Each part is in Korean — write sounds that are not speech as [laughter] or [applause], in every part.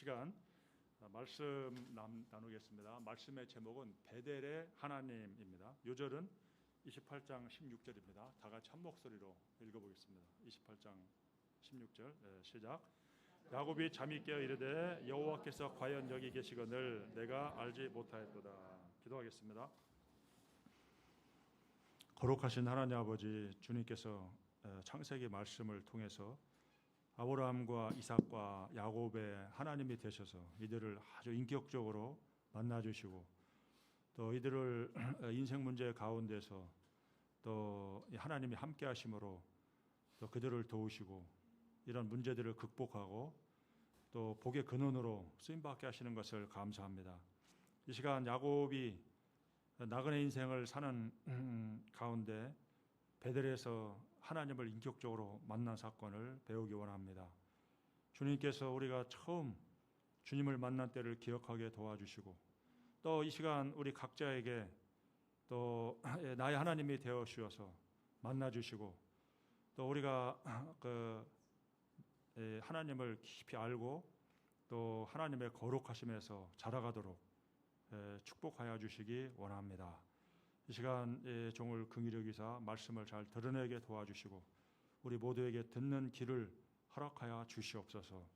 시간 말씀 남- 나누겠습니다. 말씀의 제목은 베델의 하나님입니다. 요절은 28장 16절입니다. 다 같이 한 목소리로 읽어보겠습니다. 28장 16절 예, 시작. 야곱이 잠이 깨어 이르되 여호와께서 과연 여기 계시거늘 내가 알지 못하였도다. 기도하겠습니다. 거룩하신 하나님 아버지 주님께서 에, 창세기 말씀을 통해서 아브라함과 이삭과 야곱의 하나님이 되셔서 이들을 아주 인격적으로 만나 주시고 또 이들을 [clears throat] 인생 문제 가운데서 또이 하나님이 함께 하심으로 또 그들을 도우시고 이런 문제들을 극복하고 또 복의 근원으로 쓰임 받게 하시는 것을 감사합니다. 이 시간 야곱이 나그네 인생을 사는 음, [clears throat] 가운데 베델에서 하나님을 인격적으로 만난 사건을 배우기 원합니다. 주님께서 우리가 처음 주님을 만난 때를 기억하게 도와주시고 또 이 시간 우리 각자에게 또 [clears throat] 나의 하나님이 되어 주셔서 만나 주시고 또 우리가 [clears throat] 그 에, 하나님을 깊이 알고 또 하나님의 거룩하심에서 자라가도록 에, 축복하여 주시기 원합니다. 이 시간 예, 종을 긍휼히 여기사 말씀을 잘 드러내게 도와주시고 우리 모두에게 듣는 길을 허락하여 주시옵소서.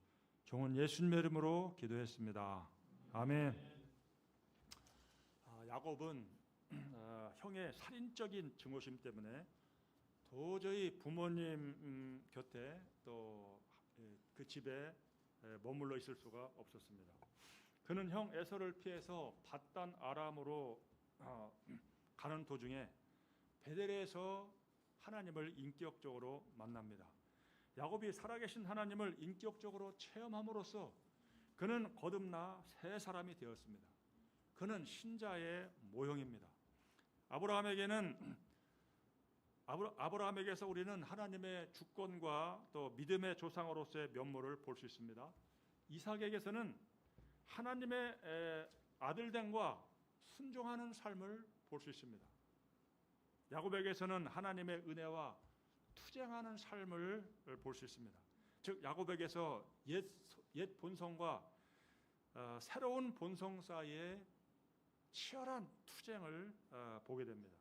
종은 예수님의 이름으로 기도했습니다. 아멘. 아, 야곱은 아, 형의 살인적인 증오심 때문에 도저히 부모님 음, 곁에 또 그 집에 에, 머물러 있을 수가 없었습니다. 그는 형 에서를 피해서 바단 아람으로 아, 가는 도중에 베델에서 하나님을 인격적으로 만납니다. 야곱이 살아계신 하나님을 인격적으로 체험함으로써 그는 거듭나 새 사람이 되었습니다. 그는 신자의 모형입니다. 아브라함에게는 [clears throat] 아브라- 아브라함에게서 우리는 하나님의 주권과 또 믿음의 조상으로서의 면모를 볼 수 있습니다. 이삭에게서는 하나님의 에, 아들됨과 순종하는 삶을 볼 수 있습니다. 야곱에게서는 하나님의 은혜와 투쟁하는 삶을 볼 수 있습니다. 즉 야곱에게서 옛, 옛 본성과 어, 새로운 본성 사이에 치열한 투쟁을 어, 보게 됩니다.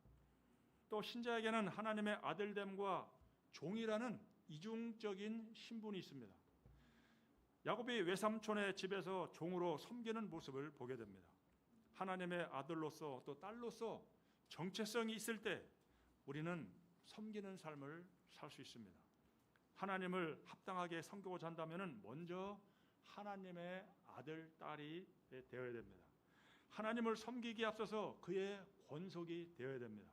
또 신자에게는 하나님의 아들됨과 종이라는 이중적인 신분이 있습니다. 야곱이 외삼촌의 집에서 종으로 섬기는 모습을 보게 됩니다. 하나님의 아들로서 또 딸로서 정체성이 있을 때 우리는 섬기는 삶을 살 수 있습니다. 하나님을 합당하게 섬기고자 한다면 먼저 하나님의 아들, 딸이 되어야 됩니다. 하나님을 섬기기에 앞서서 그의 권속이 되어야 됩니다.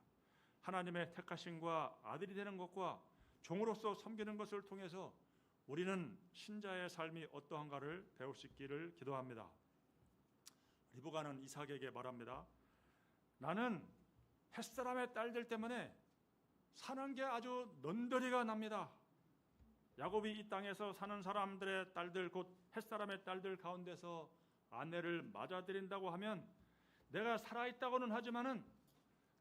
하나님의 택하심과 아들이 되는 것과 종으로서 섬기는 것을 통해서 우리는 신자의 삶이 어떠한가를 배울 수 있기를 기도합니다. 리브가는 이삭에게 말합니다. 나는 햇사람의 딸들 때문에 사는 게 아주 넌더리가 납니다. 야곱이 이 땅에서 사는 사람들의 딸들 곧 햇사람의 딸들 가운데서 아내를 맞아들인다고 하면 내가 살아있다고는 하지만은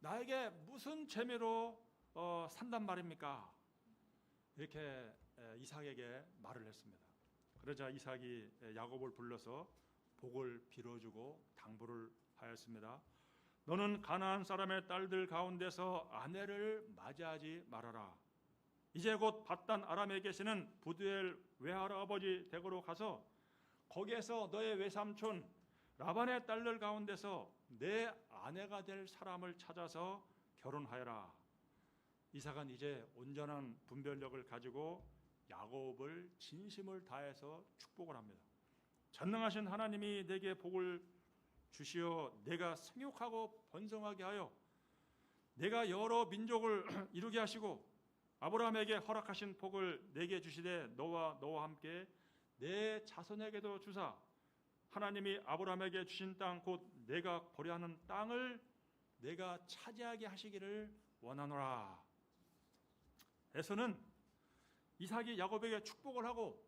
나에게 무슨 재미로 어, 산단 말입니까? 이렇게 에, 이삭에게 말을 했습니다. 그러자 이삭이 에, 야곱을 불러서 복을 빌어주고 당부를 하였습니다. 너는 가나안 사람의 딸들 가운데서 아내를 맞이하지 말아라. 이제 곧 바단 아람에 계시는 부두엘 외할아버지 댁으로 가서 거기에서 너의 외삼촌 라반의 딸들 가운데서 내 아내가 될 사람을 찾아서 결혼하여라. 이삭은 이제 온전한 분별력을 가지고 야곱을 진심을 다해서 축복을 합니다. 전능하신 하나님이 내게 복을 주시어 내가 생육하고 번성하게 하여 내가 여러 민족을 [clears throat] 이루게 하시고 아브라함에게 허락하신 복을 내게 주시되 너와 너와 함께 내 자손에게도 주사 하나님이 아브라함에게 주신 땅 곧 내가 거래하는 땅을 내가 차지하게 하시기를 원하노라. 에서는 이삭이 야곱에게 축복을 하고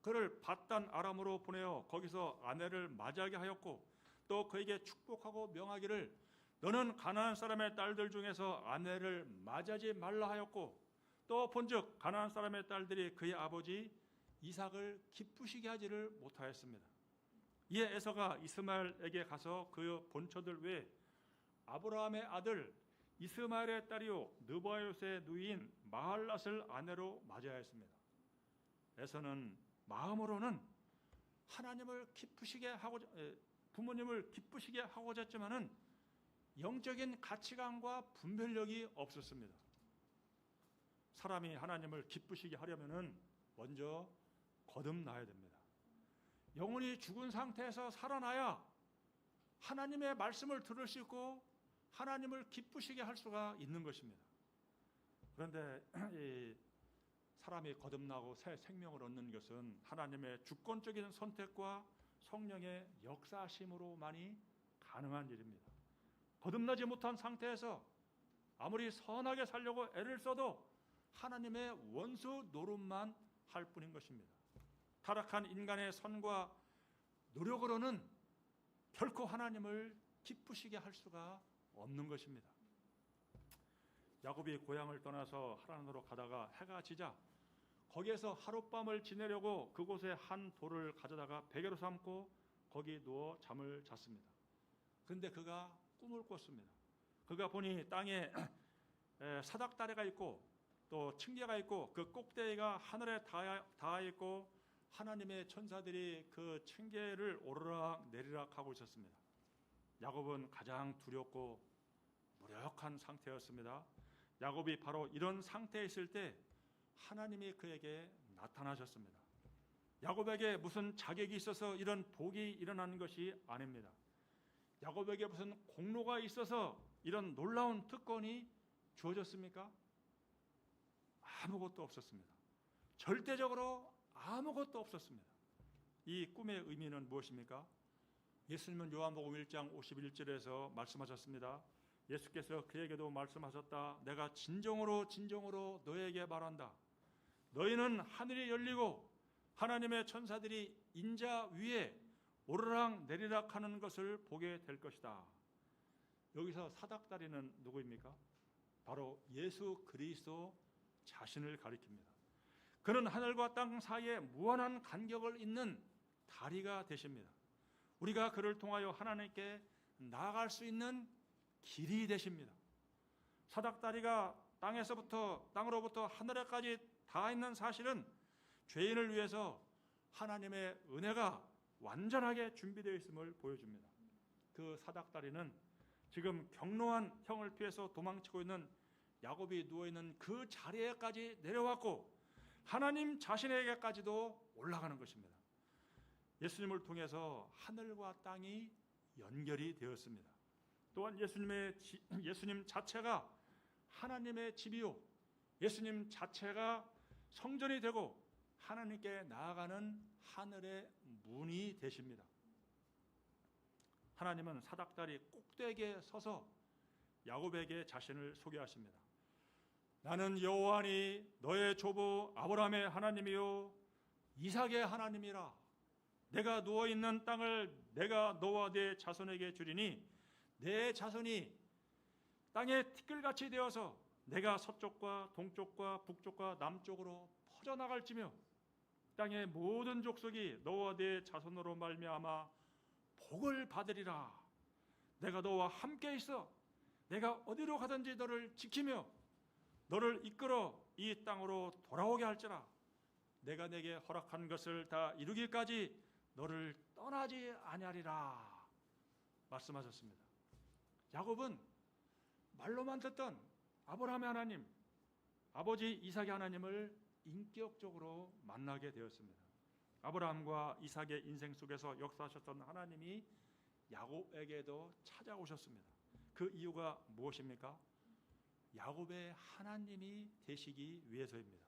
그를 바단 아람으로 보내어 거기서 아내를 맞이하게 하였고 또 그에게 축복하고 명하기를 너는 가나안 사람의 딸들 중에서 아내를 맞이하지 말라 하였고 또 본즉 가나안 사람의 딸들이 그의 아버지 이삭을 기쁘시게 하지를 못하였습니다. 이에 에서가 이스마엘에게 가서 그 본처들 외에 아브라함의 아들 이스마엘의 딸이요 느바요스의 누이인 마할랏을 아내로 맞이하였습니다. 에서는 마음으로는 하나님을 기쁘시게 하고 부모님을 기쁘시게 하고자 했지만은 영적인 가치관과 분별력이 없었습니다. 사람이 하나님을 기쁘시게 하려면은 먼저 거듭나야 됩니다. 영혼이 죽은 상태에서 살아나야 하나님의 말씀을 들을 수 있고 하나님을 기쁘시게 할 수가 있는 것입니다. 그런데 [clears throat] 이 사람이 거듭나고 새 생명을 얻는 것은 하나님의 주권적인 선택과 성령의 역사심으로만이 가능한 일입니다. 거듭나지 못한 상태에서 아무리 선하게 살려고 애를 써도 하나님의 원수 노릇만 할 뿐인 것입니다. 타락한 인간의 선과 노력으로는 결코 하나님을 기쁘시게 할 수가 없는 것입니다. 야곱이 고향을 떠나서 하란으로 가다가 해가 지자 거기에서 하룻밤을 지내려고 그곳에 한 돌을 가져다가 베개로 삼고 거기 누워 잠을 잤습니다. 그런데 그가 꿈을 꿨습니다. 그가 보니 땅에 [clears throat] 사닥다리가 있고 또 층계가 있고 그 꼭대기가 하늘에 닿아 있고 하나님의 천사들이 그 층계를 오르락 내리락 하고 있었습니다. 야곱은 가장 두렵고 무력한 상태였습니다. 야곱이 바로 이런 상태에 있을 때 하나님이 그에게 나타나셨습니다. 야곱에게 무슨 자격이 있어서 이런 복이 일어나는 것이 아닙니다. 야곱에게 무슨 공로가 있어서 이런 놀라운 특권이 주어졌습니까? 아무것도 없었습니다. 절대적으로 아무것도 없었습니다. 이 꿈의 의미는 무엇입니까? 예수님은 요한복음 1장 51절에서 말씀하셨습니다. 예수께서 그에게도 말씀하셨다. 내가 진정으로 진정으로 너에게 말한다. 너희는 하늘이 열리고 하나님의 천사들이 인자 위에 오르락 내리락 하는 것을 보게 될 것이다. 여기서 사닥다리는 누구입니까? 바로 예수 그리스도 자신을 가리킵니다. 그는 하늘과 땅 사이에 무한한 간격을 잇는 다리가 되십니다. 우리가 그를 통하여 하나님께 나아갈 수 있는 길이 되십니다. 사닥다리가 땅에서부터 땅으로부터 하늘에까지 닿아 있는 사실은 죄인을 위해서 하나님의 은혜가 완전하게 준비되어 있음을 보여줍니다. 그 사닥다리는 지금 경로한 형을 피해서 도망치고 있는 야곱이 누워 있는 그 자리에까지 내려왔고 하나님 자신에게까지도 올라가는 것입니다. 예수님을 통해서 하늘과 땅이 연결이 되었습니다. 또한 예수님의 지, 예수님 자체가 하나님의 집이요 예수님 자체가 성전이 되고 하나님께 나아가는 하늘의 문이 되십니다. 하나님은 사닥다리 꼭대기에 서서 야곱에게 자신을 소개하십니다. 나는 여호와니 너의 조부 아브라함의 하나님이요 이삭의 하나님이라. 내가 누워 있는 땅을 내가 너와 네 자손에게 주리니 내 자손이 땅에 티끌같이 되어서 내가 서쪽과 동쪽과 북쪽과 남쪽으로 퍼져 나갈지며 땅의 모든 족속이 너와 네 자손으로 말미암아 복을 받으리라. 내가 너와 함께 있어. 내가 어디로 가든지 너를 지키며 너를 이끌어 이 땅으로 돌아오게 할지라 내가 내게 허락한 것을 다 이루기까지 너를 떠나지 아니하리라 말씀하셨습니다. 야곱은 말로만 듣던 아브라함의 하나님, 아버지 이삭의 하나님을 인격적으로 만나게 되었습니다. 아브라함과 이삭의 인생 속에서 역사하셨던 하나님이 야곱에게도 찾아오셨습니다. 그 이유가 무엇입니까? 야곱의 하나님이 되시기 위해서입니다.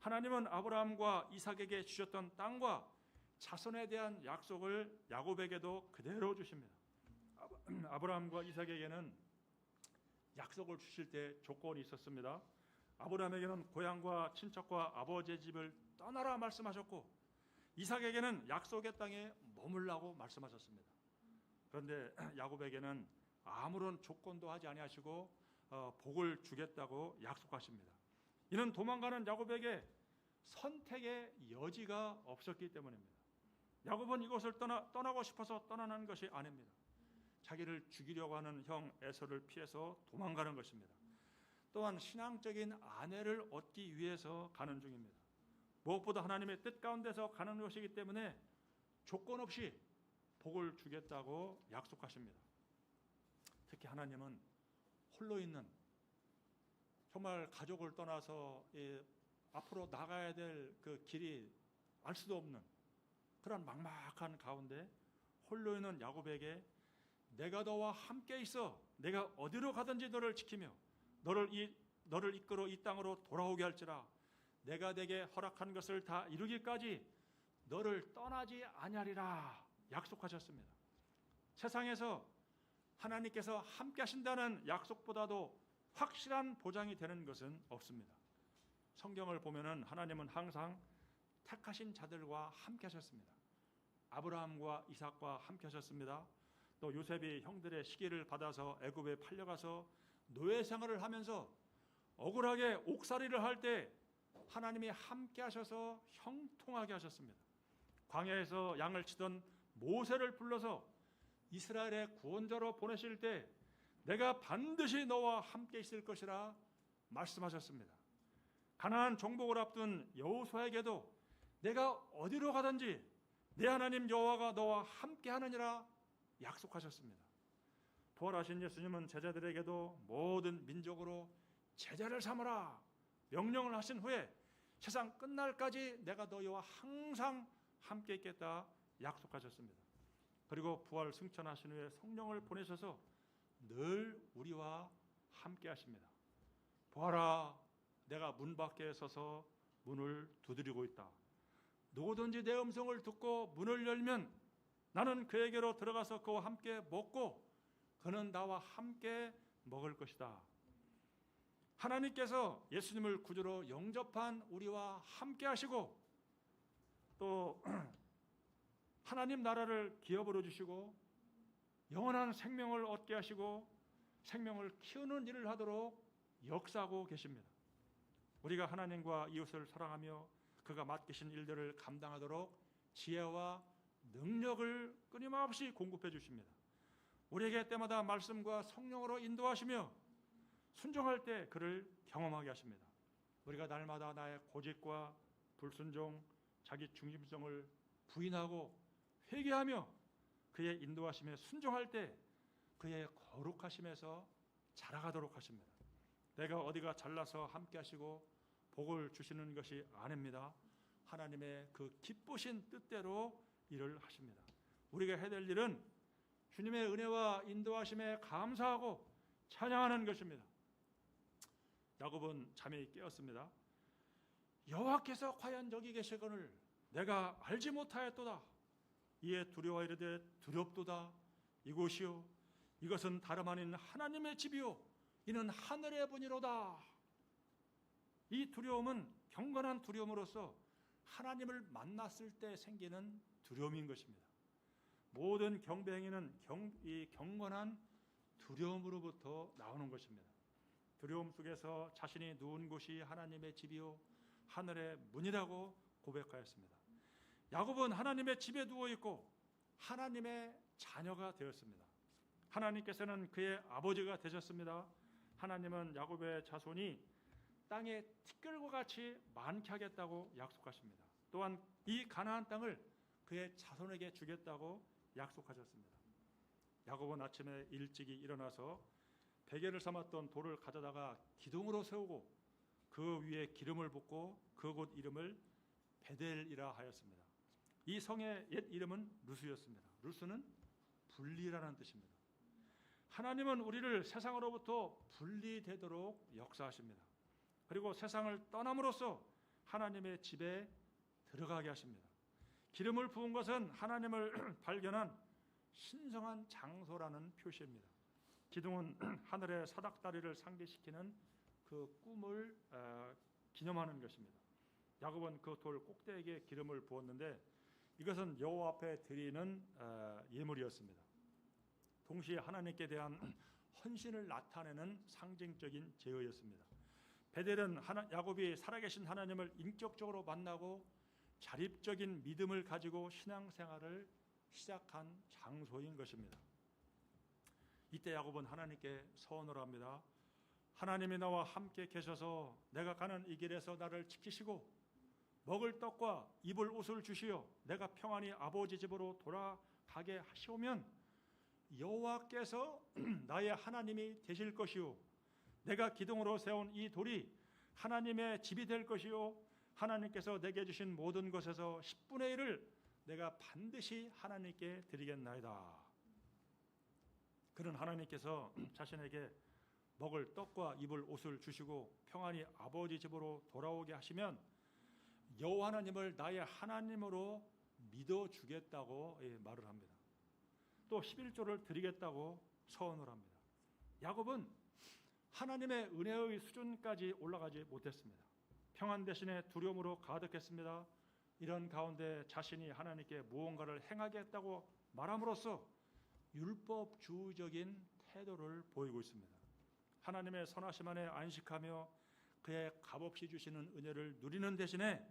하나님은 아브라함과 이삭에게 주셨던 땅과 자손에 대한 약속을 야곱에게도 그대로 주십니다. [clears throat] 아브라함과 이삭에게는 약속을 주실 때 조건이 있었습니다. 아브라함에게는 고향과 친척과 아버지의 집을 떠나라 말씀하셨고 이삭에게는 약속의 땅에 머물라고 말씀하셨습니다. 그런데 야곱에게는 아무런 조건도 하지 아니하시고 어, 복을 주겠다고 약속하십니다. 이는 도망가는 야곱에게 선택의 여지가 없었기 때문입니다. 야곱은 이곳을 떠나 떠나고 싶어서 떠나는 것이 아닙니다. 자기를 죽이려고 하는 형 에서를 피해서 도망가는 것입니다. 또한 신앙적인 아내를 얻기 위해서 가는 중입니다. 무엇보다 하나님의 뜻 가운데서 가는 것이기 때문에 조건 없이 복을 주겠다고 약속하십니다. 특히 하나님은 홀로 있는 정말 가족을 떠나서 이 앞으로 나가야 될 그 길이 알 수도 없는 그런 막막한 가운데 홀로 있는 야곱에게 내가 너와 함께 있어 내가 어디로 가든지 너를 지키며 너를 이 너를 이끌어 이 땅으로 돌아오게 할지라 내가 내게 허락한 것을 다 이루기까지 너를 떠나지 아니하리라 약속하셨습니다. 세상에서 하나님께서 함께 하신다는 약속보다도 확실한 보장이 되는 것은 없습니다. 성경을 보면은 하나님은 항상 택하신 자들과 함께 하셨습니다. 아브라함과 이삭과 함께 하셨습니다. 또 요셉이 형들의 시기를 받아서 애굽에 팔려가서 노예 생활을 하면서 억울하게 옥살이를 할 때 하나님이 함께 하셔서 형통하게 하셨습니다. 광야에서 양을 치던 모세를 불러서 이스라엘의 구원자로 보내실 때 내가 반드시 너와 함께 있을 것이라 말씀하셨습니다. 가나안 정복을 앞둔 여호수아에게도 내가 어디로 가든지 내 하나님 여호와가 너와 함께 하느니라 약속하셨습니다. 부활하신 예수님은 제자들에게도 모든 민족으로 제자를 삼으라 명령을 하신 후에 세상 끝날까지 내가 너희와 항상 함께 있겠다 약속하셨습니다. 그리고 부활 승천하신 후에 성령을 보내셔서 늘 우리와 함께 하십니다. 보아라 내가 문 밖에 서서 문을 두드리고 있다. 누구든지 내 음성을 듣고 문을 열면 나는 그에게로 들어가서 그와 함께 먹고 그는 나와 함께 먹을 것이다. 하나님께서 예수님을 구주로 영접한 우리와 함께 하시고 또 [clears throat] 하나님 나라를 기업으로 주시고 영원한 생명을 얻게 하시고 생명을 키우는 일을 하도록 역사하고 계십니다. 우리가 하나님과 이웃을 사랑하며 그가 맡기신 일들을 감당하도록 지혜와 능력을 끊임없이 공급해 주십니다. 우리에게 때마다 말씀과 성령으로 인도하시며 순종할 때 그를 경험하게 하십니다. 우리가 날마다 나의 고집과 불순종, 자기 중심성을 부인하고 회개하며 그의 인도하심에 순종할 때 그의 거룩하심에서 자라가도록 하십니다. 내가 어디가 잘나서 함께 하시고 복을 주시는 것이 아닙니다. 하나님의 그 기쁘신 뜻대로 일을 하십니다. 우리가 해야 될 일은 주님의 은혜와 인도하심에 감사하고 찬양하는 것입니다. 야곱은 잠이 깨었습니다. 여호와께서 과연 여기 계시거늘 내가 알지 못하였도다. 이에 두려워 이르되 두렵도다. 이곳이요 이것은 다름 아닌 하나님의 집이요 이는 하늘의 분이로다. 이 두려움은 경건한 두려움으로서 하나님을 만났을 때 생기는 두려움인 것입니다. 모든 경배 행위는 경, 이 경건한 두려움으로부터 나오는 것입니다. 두려움 속에서 자신이 누운 곳이 하나님의 집이요 하늘의 문이라고 고백하였습니다. 야곱은 하나님의 집에 누워 있고 하나님의 자녀가 되었습니다. 하나님께서는 그의 아버지가 되셨습니다. 하나님은 야곱의 자손이 땅에 티끌과 같이 많게 하겠다고 약속하십니다. 또한 이 가나안 땅을 그의 자손에게 주겠다고 약속하셨습니다. 야곱은 아침에 일찍이 일어나서 베개를 삼았던 돌을 가져다가 기둥으로 세우고 그 위에 기름을 붓고 그곳 이름을 베델이라 하였습니다. 이 성의 옛 이름은 루스였습니다. 루스는 분리라는 뜻입니다. 하나님은 우리를 세상으로부터 분리되도록 역사하십니다. 그리고 세상을 떠남으로써 하나님의 집에 들어가게 하십니다. 기름을 부은 것은 하나님을 [clears throat] 발견한 신성한 장소라는 표시입니다. 기둥은 [clears throat] 하늘의 사닥다리를 상기시키는 그 꿈을 어, 기념하는 것입니다. 야곱은 그 돌 꼭대기에 기름을 부었는데 이것은 여호와 앞에 드리는 어, 예물이었습니다. 동시에 하나님께 대한 [clears throat] 헌신을 나타내는 상징적인 제어였습니다. 베델은 야곱이 살아계신 하나님을 인격적으로 만나고 자립적인 믿음을 가지고 신앙생활을 시작한 장소인 것입니다. 이때 야곱은 하나님께 서원을 합니다. 하나님이 나와 함께 계셔서 내가 가는 이 길에서 나를 지키시고 먹을 떡과 입을 옷을 주시어 내가 평안히 아버지 집으로 돌아가게 하시오면 여호와께서 [clears throat] 나의 하나님이 되실 것이요 내가 기둥으로 세운 이 돌이 하나님의 집이 될 것이요 하나님께서 내게 주신 모든 것에서 10분의 1을 내가 반드시 하나님께 드리겠나이다. 그는 하나님께서 [clears throat] 자신에게 먹을 떡과 입을 옷을 주시고 평안히 아버지 집으로 돌아오게 하시면 여호와 하나님을 나의 하나님으로 믿어 주겠다고 예, 말을 합니다. 또 11조를 드리겠다고 서원을 합니다. 야곱은 하나님의 은혜의 수준까지 올라가지 못했습니다. 평안 대신에 두려움으로 가득했습니다. 이런 가운데 자신이 하나님께 무언가를 행하겠다고 말함으로써 율법주의적인 태도를 보이고 있습니다. 하나님의 선하심 안에 안식하며 그의 값없이 주시는 은혜를 누리는 대신에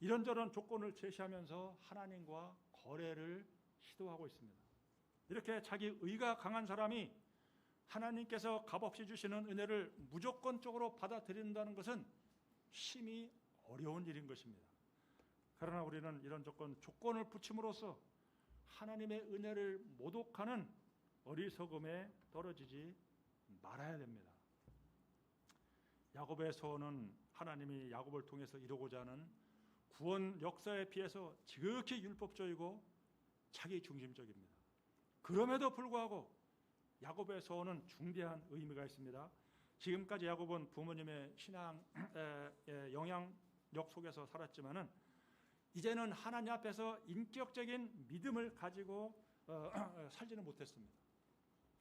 이런저런 조건을 제시하면서 하나님과 거래를 시도하고 있습니다. 이렇게 자기 의가 강한 사람이 하나님께서 값없이 주시는 은혜를 무조건적으로 받아들인다는 것은 심히 어려운 일인 것입니다. 그러나 우리는 이런 조건 조건을 붙임으로써 하나님의 은혜를 모독하는 어리석음에 떨어지지 말아야 됩니다. 야곱의 소원은 하나님이 야곱을 통해서 이루고자 하는 구원 역사에 비해서 지극히 율법적이고 자기 중심적입니다. 그럼에도 불구하고 야곱의 소원은 중대한 의미가 있습니다. 지금까지 야곱은 부모님의 신앙 영향력 속에서 살았지만은 이제는 하나님 앞에서 인격적인 믿음을 가지고 어, [clears throat] 살지는 못했습니다.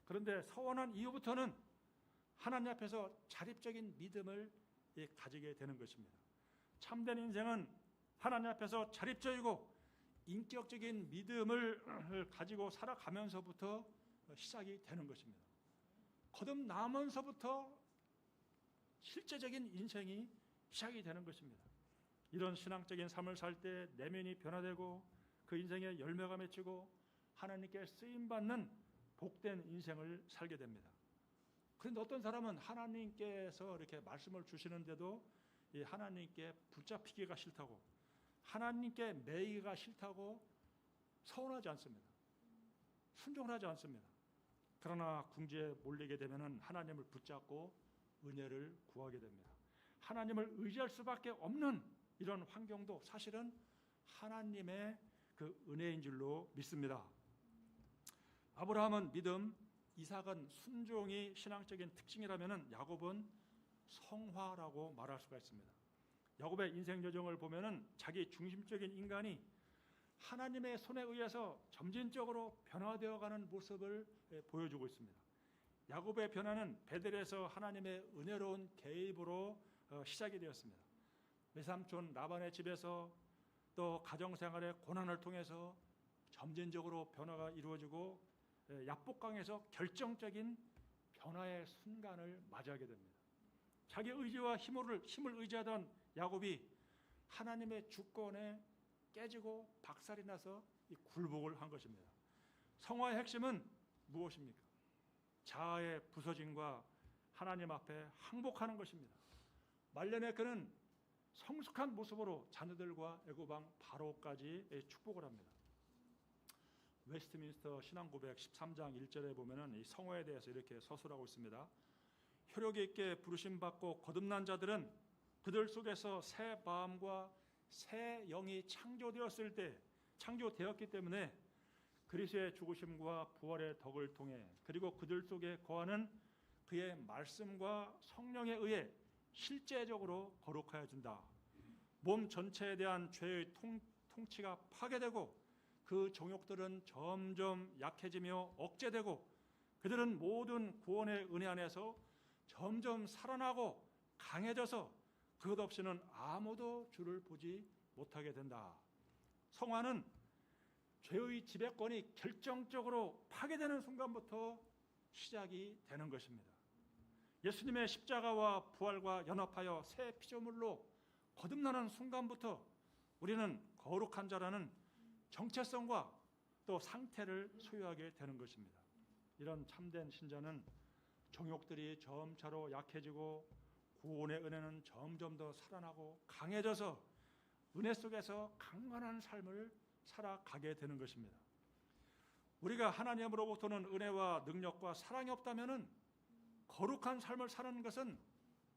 그런데 서원한 이후부터는 하나님 앞에서 자립적인 믿음을 가지게 되는 것입니다. 참된 인생은 하나님 앞에서 자립적이고 인격적인 믿음을 가지고 살아가면서부터 시작이 되는 것입니다. 거듭나면서부터 실제적인 인생이 시작이 되는 것입니다. 이런 신앙적인 삶을 살 때 내면이 변화되고 그 인생에 열매가 맺히고 하나님께 쓰임 받는 복된 인생을 살게 됩니다. 그런데 어떤 사람은 하나님께서 이렇게 말씀을 주시는데도 이 하나님께 붙잡히기가 싫다고 하나님께 매이기가 싫다고 서운하지 않습니다. 순종을 하지 않습니다. 그러나 궁지에 몰리게 되면은 하나님을 붙잡고 은혜를 구하게 됩니다. 하나님을 의지할 수밖에 없는 이런 환경도 사실은 하나님의 그 은혜인 줄로 믿습니다. 아브라함은 믿음, 이삭은 순종이 신앙적인 특징이라면은 야곱은 성화라고 말할 수가 있습니다. 야곱의 인생 여정을 보면은 자기 중심적인 인간이 하나님의 손에 의해서 점진적으로 변화되어 가는 모습을 예, 보여주고 있습니다. 야곱의 변화는 베델에서 하나님의 은혜로운 개입으로 어, 시작이 되었습니다. 외삼촌 라반의 집에서 또 가정생활의 고난을 통해서 점진적으로 변화가 이루어지고 예, 야복강에서 결정적인 변화의 순간을 맞이하게 됩니다. 자기 의지와 힘을, 힘을 의지하던 야곱이 하나님의 주권에 깨지고 박살이 나서 이 굴복을 한 것입니다. 성화의 핵심은 무엇입니까? 자아의 부서짐과 하나님 앞에 항복하는 것입니다. 말년에 그는 성숙한 모습으로 자녀들과 애고방 바로까지 축복을 합니다. 웨스트민스터 신앙고백 13장 1절에 보면은 이 성화에 대해서 이렇게 서술하고 있습니다. 혈육 있게 부르심 받고 거듭난 자들은 그들 속에서 새 마음과 새 영이 창조되었을 때 창조되었기 때문에 그리스도의 죽으심과 부활의 덕을 통해 그리고 그들 속에 거하는 그의 말씀과 성령에 의해 실제적으로 거룩하여진다. 몸 전체에 대한 죄의 통, 통치가 파괴되고 그 정욕들은 점점 약해지며 억제되고 그들은 모든 구원의 은혜 안에서 점점 살아나고 강해져서 그것 없이는 아무도 주를 보지 못하게 된다. 성화는 죄의 지배권이 결정적으로 파괴되는 순간부터 시작이 되는 것입니다. 예수님의 십자가와 부활과 연합하여 새 피조물로 거듭나는 순간부터 우리는 거룩한 자라는 정체성과 또 상태를 소유하게 되는 것입니다. 이런 참된 신자는 정욕들이 점차로 약해지고 구원의 은혜는 점점 더 살아나고 강해져서 은혜 속에서 강건한 삶을 살아가게 되는 것입니다. 우리가 하나님으로부터는 은혜와 능력과 사랑이 없다면은 거룩한 삶을 사는 것은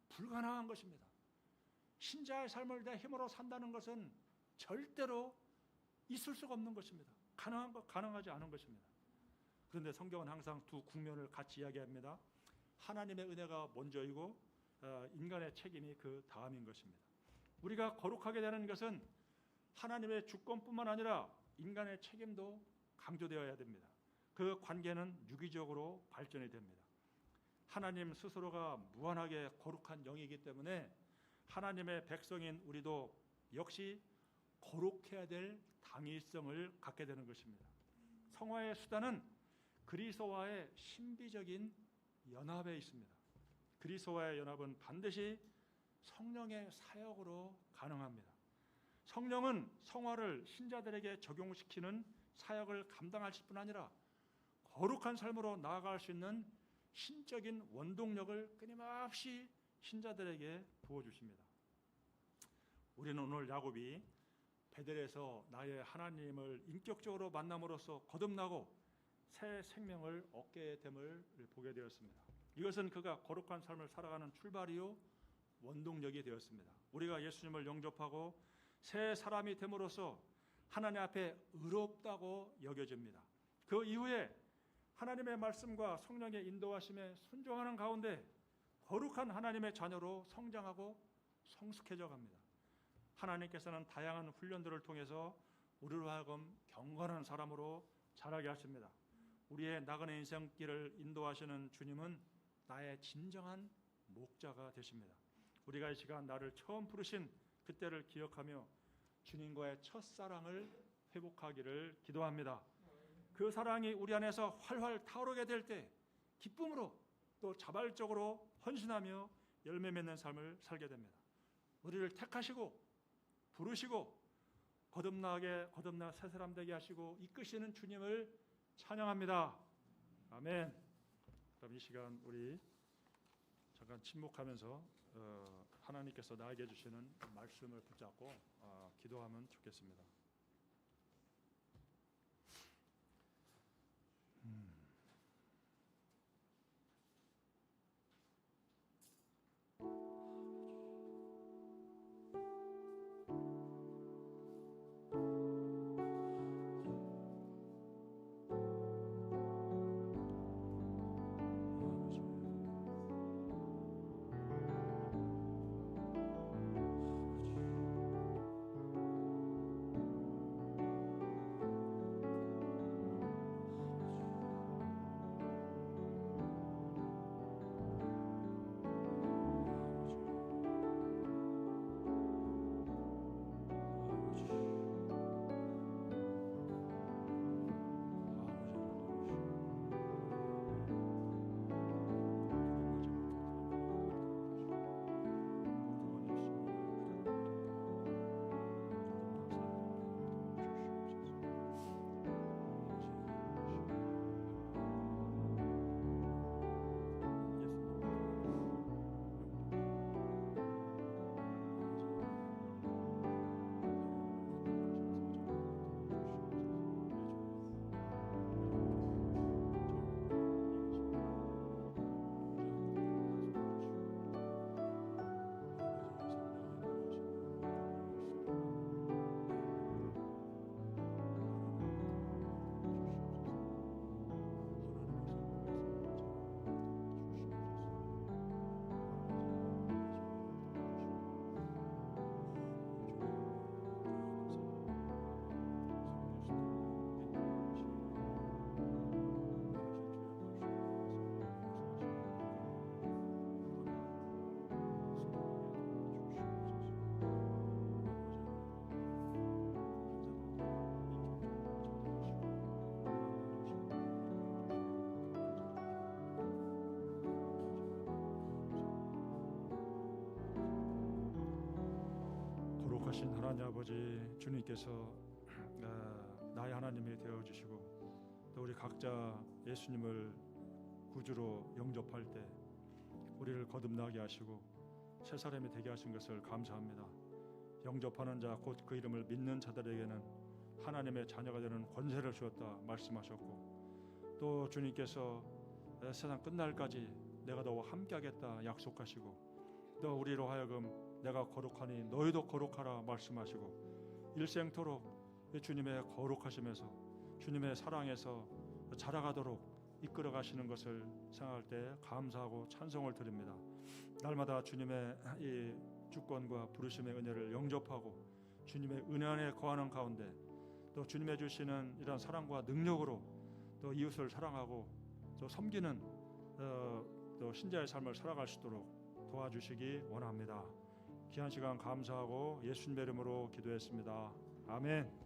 불가능한 것입니다. 신자의 삶을 내 힘으로 산다는 것은 절대로 있을 수가 없는 것입니다. 가능한 것, 가능하지 않은 것입니다. 그런데 성경은 항상 두 국면을 같이 이야기합니다. 하나님의 은혜가 먼저이고 어, 인간의 책임이 그 다음인 것입니다. 우리가 거룩하게 되는 것은 하나님의 주권뿐만 아니라 인간의 책임도 강조되어야 됩니다. 그 관계는 유기적으로 발전이 됩니다. 하나님 스스로가 무한하게 거룩한 영이기 때문에 하나님의 백성인 우리도 역시 거룩해야 될 당위성을 갖게 되는 것입니다. 성화의 수단은 그리스도와의 신비적인 연합에 있습니다. 그리스도와의 연합은 반드시 성령의 사역으로 가능합니다. 성령은 성화를 신자들에게 적용시키는 사역을 감당하실 뿐 아니라 거룩한 삶으로 나아갈 수 있는 신적인 원동력을 끊임없이 신자들에게 부어 주십니다. 우리는 오늘 야곱이 베델에서 나의 하나님을 인격적으로 만남으로써 거듭나고 새 생명을 얻게 됨을 보게 되었습니다. 이것은 그가 거룩한 삶을 살아가는 출발이요 원동력이 되었습니다. 우리가 예수님을 영접하고 새 사람이 됨으로써 하나님 앞에 의롭다고 여겨집니다. 그 이후에 하나님의 말씀과 성령의 인도하심에 순종하는 가운데 거룩한 하나님의 자녀로 성장하고 성숙해져 갑니다. 하나님께서는 다양한 훈련들을 통해서 우리로 하여금 경건한 사람으로 자라게 하십니다. 우리의 나그네 인생길을 인도하시는 주님은 나의 진정한 목자가 되십니다. 우리가 이 시간 나를 처음 부르신 그때를 기억하며 주님과의 첫 사랑을 회복하기를 기도합니다. 그 사랑이 우리 안에서 활활 타오르게 될 때 기쁨으로 또 자발적으로 헌신하며 열매 맺는 삶을 살게 됩니다. 우리를 택하시고 부르시고 거듭나게 거듭나 새 사람 되게 하시고 이끄시는 주님을 찬양합니다. 아멘. 그럼 이 시간 우리 잠깐 침묵하면서 어, 하나님께서 나에게 주시는 말씀을 붙잡고 어, 기도하면 좋겠습니다. 거룩하신 하나님 아버지 주님께서 어, 나의 하나님이 되어 주시고 또 우리 각자 예수님을 구주로 영접할 때 우리를 거듭나게 하시고 새 사람이 되게 하신 것을 감사합니다. 영접하는 자 곧 그 이름을 믿는 자들에게는 하나님의 자녀가 되는 권세를 주었다 말씀하셨고 또 주님께서 세상 끝날까지 내가 너와 함께하겠다 약속하시고 또 우리로 하여금 내가 거룩하니 너희도 거룩하라 말씀하시고 일생토록 이 주님의 거룩하심에서 주님의 사랑에서 자라가도록 이끌어 가시는 것을 생각할 때 감사하고 찬송을 드립니다. 날마다 주님의 이 주권과 부르심의 은혜를 영접하고 주님의 은혜 안에 거하는 가운데 또 주님의 주시는 이런 사랑과 능력으로 또 이웃을 사랑하고 또 섬기는 어, 또 신자의 삶을 살아갈 수 있도록 도와주시기 원합니다. 귀한 시간 감사하고 예수님의 이름으로 기도했습니다. 아멘.